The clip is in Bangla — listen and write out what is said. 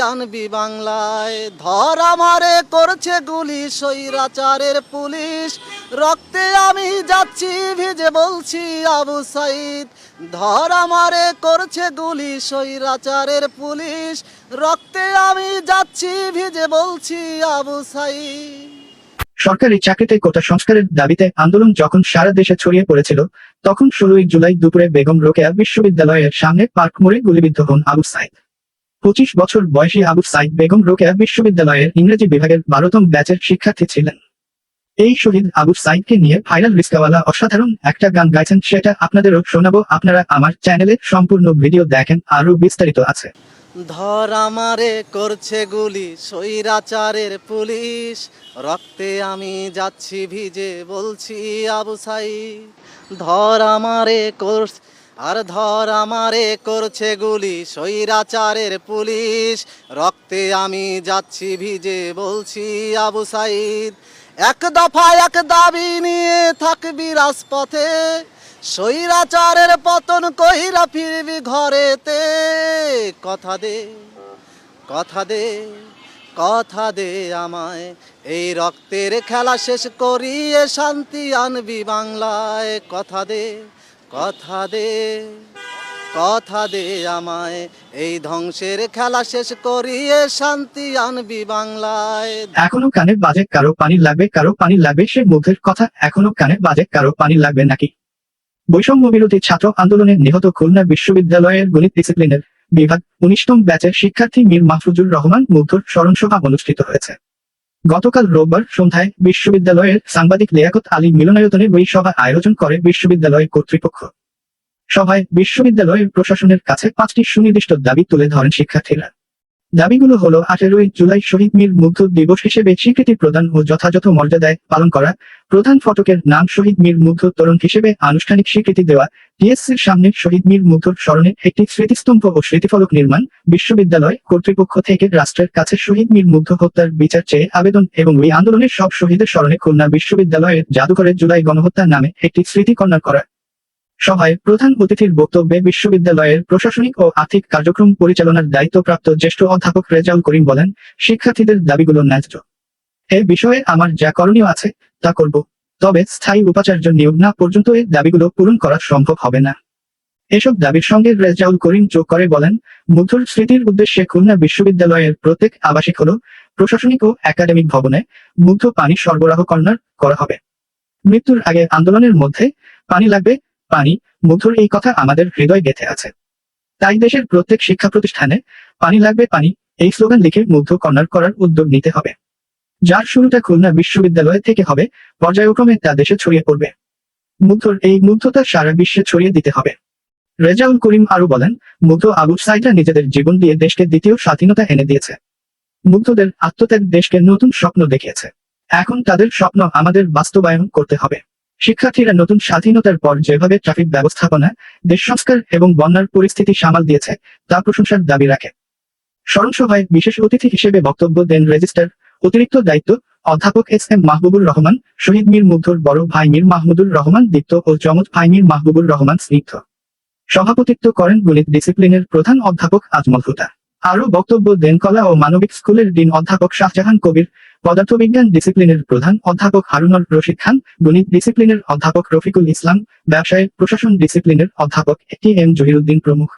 আনবি বাংলায়। ধর আমারে করছে গুলি সৈরাচারের পুলিশ। রক্তে আমি যাচ্ছি, ভিজে বলছি আবু সাইদ। ধর আমারে করছে গুলি সৈরাচারের পুলিশ। রক্তে আমি যাচ্ছি, ভিজে বলছি আবু সাইদ। সরকারি চাকরিতে কোটা সংস্কারের দাবিতে আন্দোলন যখন সারা দেশে ছড়িয়ে পড়েছিল, তখন ষোলোই জুলাই দুপুরে বেগম রোকেয়া বিশ্ববিদ্যালয়ের সামনে পার্ক মোড়ে গুলিবিদ্ধ হন আবু সাইদ। পঁচিশ বছর বয়সী আবু সাইদ বেগম রোকেয়া বিশ্ববিদ্যালয়ের ইংরেজি বিভাগের বারোতম ব্যাচের শিক্ষার্থী ছিলেন। এই শহীদ আবু সাইদকে নিয়ে ভাইরাল রিস্কাওয়ালা অসাধারণ একটা গান গাইছেন সেটা আপনাদেরও শোনাবো। আপনারা আমার চ্যানেলে সম্পূর্ণ ভিডিও দেখেন আরও বিস্তারিত আছে। ধর আমারে করছে গুলি সৈরাচারের পুলিশ। রক্তে আমি যাচ্ছি ভিজে, বলছি আবু সাই ধর আমারে কর আর ধর আমারে করছে গুলি সৈরাচারের পুলিশ। রক্তে আমি যাচ্ছি ভিজে, বলছি আবু সাইদ, এক দফা এক দাবি নিয়ে থাকবি রাজপথে সৈরাচারের পতন কহিরা ফিরবি ঘরেতে। কথা দে কথা দে কথা দে আমায়। এই রক্তের খেলা শেষ করিয়ে শান্তি আনবি বাংলায়। কথা দে কথা দে কথা দে আমায়। এই ধ্বংসের খেলা শেষ করিয়ে শান্তি আনবি বাংলায়। এখনও কানে বাজে কারও পানি লাগবে, কারও পানি লাগবে, সে মুখের কথা এখনও কানে বাজে কারও পানি লাগবে নাকি? বৈষম্য বিরোধী ছাত্র আন্দোলনে নিহত খুলনা বিশ্ববিদ্যালয়ের গণিত ডিসিপ্লিনের বিভাগ উনিশতম ব্যাচের শিক্ষার্থী মীর মাহফুজুর রহমান মুগ্ধর স্মরণসভা অনুষ্ঠিত হয়েছে। গতকাল রোববার সন্ধ্যায় বিশ্ববিদ্যালয়ের সাংবাদিক লিয়াকত আলী মিলনায়তনে ওই সভা আয়োজন করে বিশ্ববিদ্যালয় কর্তৃপক্ষ। সভায় বিশ্ববিদ্যালয়ের প্রশাসনের কাছে পাঁচটি সুনির্দিষ্ট দাবি তুলে ধরেন শিক্ষার্থীরা। দাবিগুলো হলো, আঠেরোই জুলাই শহীদ মীর মুগ্ধ দিবস হিসেবে স্বীকৃতি প্রদান ও যথাযথ মর্যাদায় পালন করা, প্রধান ফটকের নাম শহীদ মীর মুগ্ধ তরুণ হিসেবে আনুষ্ঠানিক স্বীকৃতি দেওয়া, টিএসসির সামনে শহীদ মীর মুগ্ধর স্মরণে একটি স্মৃতিস্তম্ভ ও স্মৃতিফলক নির্মাণ, বিশ্ববিদ্যালয় কর্তৃপক্ষ থেকে রাষ্ট্রের কাছে শহীদ মীর মুগ্ধ হত্যার বিচার চেয়ে আবেদন এবং ওই আন্দোলনের সব শহীদের স্মরণে খুলনা বিশ্ববিদ্যালয়ের জাদুঘরে জুলাই গণহত্যা নামে একটি স্মৃতি কর্নার করা। সভায় প্রধান অতিথির বক্তব্যে বিশ্ববিদ্যালয়ের প্রশাসনিক ও আর্থিক কার্যক্রম পরিচালনার দায়িত্বপ্রাপ্ত জ্যেষ্ঠ অধ্যাপক রেজাউল করিম বলেন, শিক্ষার্থীদের দাবিগুলো ন্যায্য। এ বিষয়ে আমার যা করণীয় আছে, তা করব। তবে স্থায়ী উপাচার্য নিয়োগ না পর্যন্ত এই দাবিগুলো পূরণ করা সম্ভব হবে না। এসব দাবির সঙ্গে রেজাউল করিম যোগ করে বলেন মুগ্ধর স্মৃতির উদ্দেশ্যে খুলনা বিশ্ববিদ্যালয়ের প্রত্যেক আবাসিক হল প্রশাসনিক ও একাডেমিক ভবনে মুগ্ধ পানি সরবরাহ কর্নার করা হবে। মৃত্যুর আগে আন্দোলনের মধ্যে পানি লাগবে পানি মুগ্ধর এই কথা আমাদের হৃদয় গেঁথে আছে। তাই দেশের প্রত্যেক শিক্ষা প্রতিষ্ঠানে পানি লাগবে পানি, এই স্লোগান লিখে মুগ্ধ কর্নার করার উদ্যোগ নিতে হবে। যার শুরুটা খুলনা বিশ্ববিদ্যালয় থেকে হবে, পর্যায়ক্রমে তা দেশে ছড়িয়ে পড়বে। মুগ্ধর এই মুগ্ধতা সারা বিশ্বে ছড়িয়ে দিতে হবে। রেজাউল করিম আরও বলেন, মুগ্ধ আবু সাইদরা নিজেদের জীবন দিয়ে দেশকে দ্বিতীয় স্বাধীনতা এনে দিয়েছে। মুগ্ধদের আত্মত্যাগ দেশকে নতুন স্বপ্ন দেখিয়েছে। এখন তাদের স্বপ্ন আমাদের বাস্তবায়ন করতে হবে। শিক্ষার্থীরা নতুন স্বাধীনতার পর যেভাবে ট্রাফিক ব্যবস্থাপনা, দেশ সংস্কার এবং বন্যার পরিস্থিতি সামাল দিয়েছে, তা প্রশংসার দাবি রাখে। স্মরণসভায় বিশেষ অতিথি হিসেবে বক্তব্য দেন রেজিস্ট্রার অতিরিক্ত দায়িত্ব অধ্যাপক এস এম মাহবুবুর রহমান, শহীদ মীর মুগ্ধর বড় ভাই মীর মাহমুদুর রহমান দীপ্ত ও চমৎ ভাই মীর মাহবুবুর রহমান স্নিগ্ধ। সভাপতিত্ব করেন গণিত ডিসিপ্লিনের প্রধান অধ্যাপক আজমল হুতা আরও বক্তব্য দেন কলা ও মানবিক স্কুলের ডিন অধ্যাপক শাহজাহান কবির, পদার্থবিজ্ঞান ডিসিপ্লিনের প্রধান অধ্যাপক হারুনর রশিদ খান, গণিত ডিসিপ্লিনের অধ্যাপক রফিকুল ইসলাম, ব্যবসায় প্রশাসন ডিসিপ্লিনের অধ্যাপক এ টি এম জহিরুদ্দিন প্রমুখ।